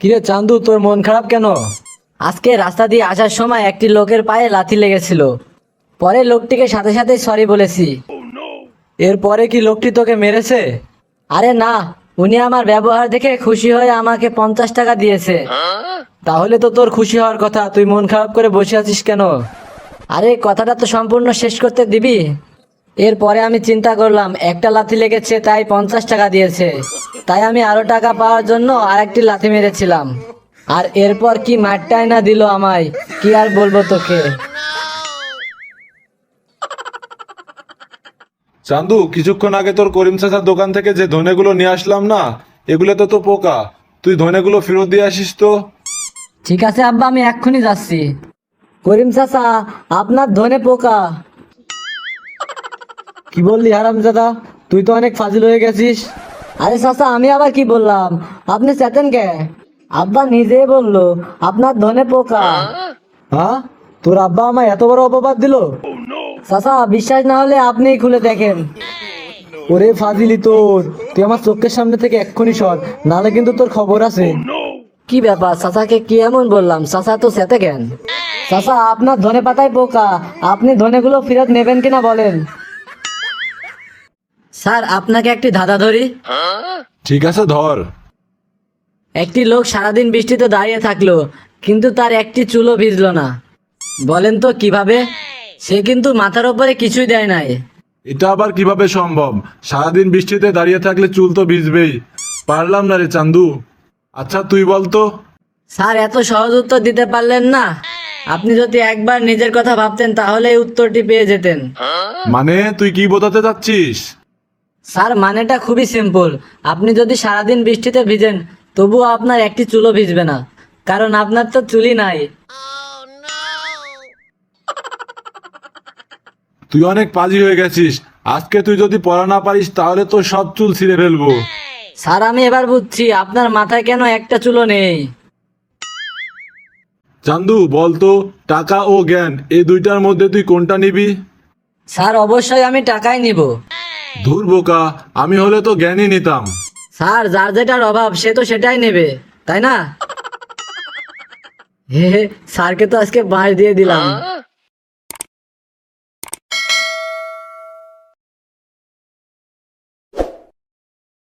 কিরে চান্দু, তোর মন খারাপ কেন? আজকে রাস্তা দিয়ে আসার সময় একটি লোকের পায়ে লাথি লেগেছিল। পরে লোকটিকে সাথে সাথে সরি বলেছি। এরপরে কি লোকটি তোকে মেরেছে? আরে না, উনি আমার ব্যবহার দেখে খুশি হয়ে আমাকে পঞ্চাশ টাকা দিয়েছে। তাহলে তো তোর খুশি হওয়ার কথা, তুই মন খারাপ করে বসে আছিস কেন? আরে, কথাটা তো সম্পূর্ণ শেষ করতে দিবি? এরপরে আমি চিন্তা করলাম, একটা লাথি লেগেছে, তাই পঞ্চাশ টাকা দিয়েছে। তাই আমি আরও টাকা পাওয়ার জন্য আরেকটি লাথি মেরেছিলাম। আর এরপর কি মারটাই না দিল আমায় কি আর বলব তোকে? চান্দু কিছুক্ষণ আগে তোর করিম চাচার দোকান থেকে যে ধনেগুলো নিয়ে আসলাম না এগুলো তো তো পোকা। তুই ধনেগুলো ফেরত দিয়ে আসিস তো? ঠিক আছে আব্বা আমি এক্ষুনি যাচ্ছি। করিম চাচা আপনার ধনে পোকা। কি বললি হারাম দাদা তুই তো অনেক ফাজিল হয়ে গেছিস। আরে চাচা আমি আবার কি বললাম? আপনি চেতেন কে? আব্বা নিজেই বলল আপনার ধনে পোকা। হ্যাঁ তোর আব্বা আমায় এত বড় অপবাদ দিল? চাচা বিশ্বাস না হলে আপনিই খুলে দেখেন। ওরে ফাজিলি তোর তুই আমার চোখের সামনে থেকে এক্ষুনি সর নালে কিন্তু তোর খবর আছে। কি ব্যাপার? চাচাকে কি এমন বললাম? চাচা তো সেতে কেন? চাচা আপনার ধনে পাতায় পোকা। আপনি ধনেগুলো ফেরত নেবেন কিনা বলেন? স্যার আপনাকে একটি ধাঁধা ধরি। ঠিক আছে ধর। একটি লোক সারাদিন বৃষ্টিতে দাঁড়িয়ে থাকল কিন্তু তার একটি চুলও ভিজলো না। বলেন তো কীভাবে? সে কিন্তু মাথার উপরে কিছুই দেয় নাই। এটা আবার কীভাবে সম্ভব? সারাদিন বৃষ্টিতে দাঁড়িয়ে থাকলে চুল তো ভিজবেই। পারলাম না রে চান্দু। আচ্ছা তুই বলতো স্যার এত সহজ উত্তর দিতে পারলেন না। আপনি যদি একবার নিজের কথা ভাবতেন তাহলে উত্তরটি পেয়ে যেতেন। মানে তুই কি বোঝাতে চাচ্ছিস? স্যার মানেটা খুবই সিম্পল আপনি যদি সারাদিন বৃষ্টিতে ভিজেন তবুও আপনার একটি চুলও ভিজবে না। কারণ আপনার তো চুলই নাই। তুই অনেক পাজি হয়ে গেছিস। আজকে তুই যদি পড়া না পারিস তাহলে তোর সব চুল ছিঁড়ে ফেলব। স্যার আমি এবার বুঝছি আপনার মাথায় কেন একটা চুলও নেই? চান্দু বলতো টাকা ও জ্ঞান এই দুইটার মধ্যে তুই কোনটা নিবি? স্যার অবশ্যই আমি টাকাই নিব। ধুর বোকা আমি হলে তো জ্ঞানই নিতাম। স্যার যার যেটার অভাব সে তো সেটাই নেবে তাই না? হে হে, স্যারকে তো আজকে বাঁশ দিয়ে দিলাম।